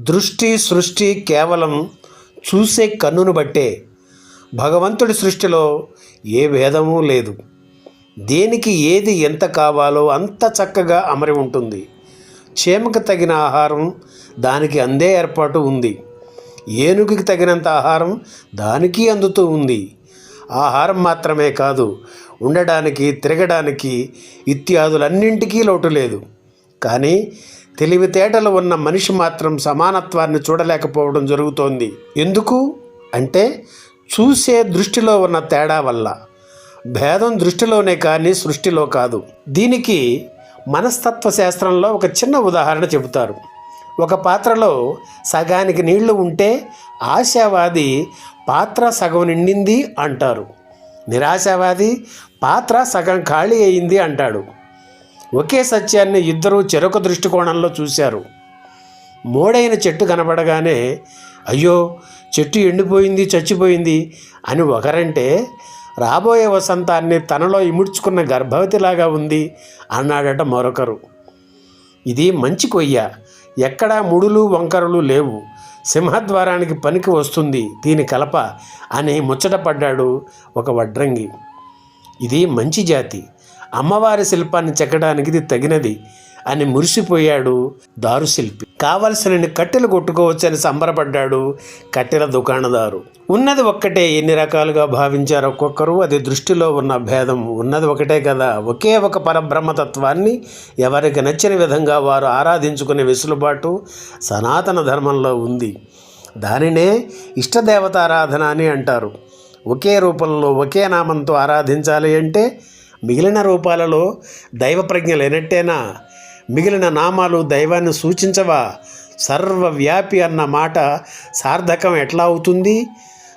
దృష్టి సృష్టి కేవలం చూసే కన్నును బట్టే భగవంతుడి సృష్టిలో ఏ భేదమూ లేదు. దేనికి ఏది ఎంత కావాలో అంత చక్కగా అమరి ఉంటుంది. చేమకు తగిన ఆహారం దానికి అందే ఏర్పాటు ఉంది. ఏనుగుకి తగినంత ఆహారం దానికి అందుతూ ఉంది. ఆహారం మాత్రమే కాదు ఉండడానికి తిరగడానికి ఇత్యాదులన్నింటికీ లోటు లేదు. కానీ తెలివితేటలు ఉన్న మనిషి మాత్రం సమానత్వాన్ని చూడలేకపోవడం జరుగుతోంది. ఎందుకు? అంటే చూసే దృష్టిలో ఉన్న తేడా వల్ల. భేదం దృష్టిలోనే కానీ సృష్టిలో కాదు. దీనికి మనస్తత్వ శాస్త్రంలో ఒక చిన్న ఉదాహరణ చెబుతారు. ఒక పాత్రలో సగానికి నీళ్ళు ఉంటే ఆశావాది పాత్ర సగం నిండింది అంటారు. నిరాశావాది పాత్ర సగం ఖాళీ అయింది అంటాడు. ఒకే సత్యాన్ని ఇద్దరూ చెరొక దృష్టికోణంలో చూశారు. మోడైన చెట్టు కనబడగానే అయ్యో చెట్టు ఎండిపోయింది చచ్చిపోయింది అని ఒకరంటే రాబోయే వసంతాన్ని తనలో ఇముడ్చుకున్న గర్భవతిలాగా ఉంది అన్నాడట మరొకరు. ఇది మంచి కొయ్య. ఎక్కడా ముడులు వంకరలు లేవు. సింహద్వారానికి పనికి వస్తుంది దీని కలప అని ముచ్చటపడ్డాడు ఒక వడ్రంగి. ఇది మంచి జాతి. అమ్మవారి శిల్పాన్ని చెక్కడానికి ఇది తగినది అని మురిసిపోయాడు దారుశిల్పి. కావలసిన కట్టెలు కొట్టుకోవచ్చని సంబరపడ్డాడు కట్టెల దుకాణదారు. ఉన్నది ఒక్కటే ఎన్ని రకాలుగా భావించారు ఒక్కొక్కరు అది దృష్టిలో ఉన్న భేదం. ఉన్నది ఒకటే కదా ఒకే ఒక పరబ్రహ్మతత్వాన్ని ఎవరికి నచ్చిన విధంగా వారు ఆరాధించుకునే వెసులుబాటు సనాతన ధర్మంలో ఉంది. దానినే ఇష్టదేవతారాధన అని అంటారు. ఒకే రూపంలో ఒకే నామంతో ఆరాధించాలి అంటే మిగిలిన రూపాలలో దైవప్రజ్ఞ లేనట్టేనా మిగిలిన నామాలు దైవాన్ని సూచించవా? సర్వవ్యాపి అన్న మాట సార్థకం ఎట్లా అవుతుంది?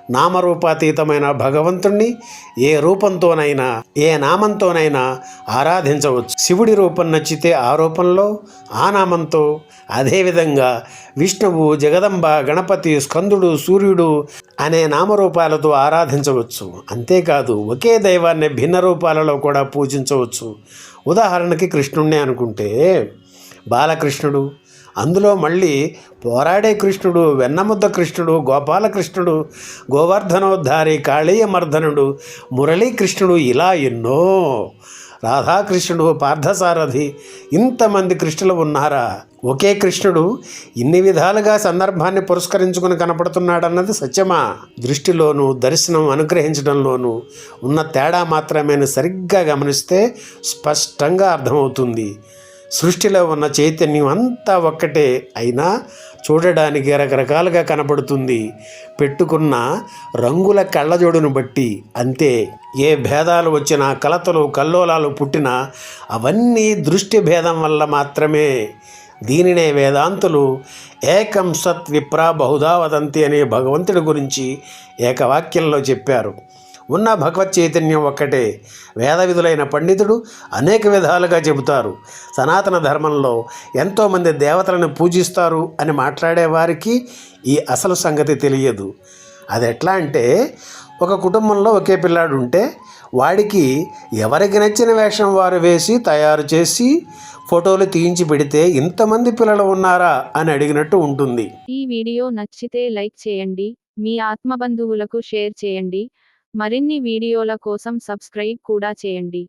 నామరూపాతీతమైన భగవంతుణ్ణి ఏ రూపంతోనైనా ఏ నామంతోనైనా ఆరాధించవచ్చు. శివుడి రూపం నచ్చితే ఆ రూపంలో ఆ నామంతో అదేవిధంగా విష్ణువు జగదంబ గణపతి స్కందుడు సూర్యుడు అనే నామరూపాలతో ఆరాధించవచ్చు. అంతేకాదు ఒకే దైవాన్ని భిన్న రూపాలలో కూడా పూజించవచ్చు. ఉదాహరణకి కృష్ణుణ్ణి అనుకుంటే బాలకృష్ణుడు అందులో మళ్ళీ పోరాడే కృష్ణుడు వెన్నముద్ద కృష్ణుడు గోపాలకృష్ణుడు గోవర్ధనోద్ధారి కాళీయమర్ధనుడు మురళీకృష్ణుడు ఇలా ఎన్నో. రాధాకృష్ణుడు పార్థసారథి ఇంతమంది కృష్ణులు ఉన్నారా? ఒకే కృష్ణుడు ఇన్ని విధాలుగా సందర్భాన్ని పురస్కరించుకుని కనపడుతున్నాడన్నది సత్యమా? దృష్టిలోనూ దర్శనం అనుగ్రహించడంలోనూ ఉన్న తేడా మాత్రమే సరిగ్గా గమనిస్తే స్పష్టంగా అర్థమవుతుంది. సృష్టిలో ఉన్న చైతన్యం అంతా ఒక్కటే అయినా చూడడానికి రకరకాలుగా కనపడుతుంది. పెట్టుకున్న రంగుల కళ్ళజోడును బట్టి అంతే. ఏ భేదాలు వచ్చినా కలతలు కల్లోలాలు పుట్టినా అవన్నీ దృష్టి భేదం వల్ల మాత్రమే. దీనినే వేదాంతులు ఏకం సత్ విప్రా బహుధా వదంతి అనే భగవంతుడి గురించి ఏకవాక్యంలో చెప్పారు. ఉన్న భగవత్ చైతన్యం ఒక్కటే. వేద విధులైన పండితుడు అనేక విధాలుగా చెబుతారు. సనాతన ధర్మంలో ఎంతోమంది దేవతలను పూజిస్తారు అని మాట్లాడే వారికి ఈ అసలు సంగతి తెలియదు. అది ఎట్లా అంటే ఒక కుటుంబంలో ఒకే పిల్లాడు ఉంటే వాడికి ఎవరికి నచ్చిన వేషం వారు వేసి తయారు చేసి ఫోటోలు తీయించి పెడితే ఇంతమంది పిల్లలు ఉన్నారా అని అడిగినట్టు ఉంటుంది. ఈ వీడియో నచ్చితే లైక్ చేయండి మీ ఆత్మబంధువులకు షేర్ చేయండి మరిన్ని వీడియోల కోసం సబ్స్క్రైబ్ కూడా చేయండి.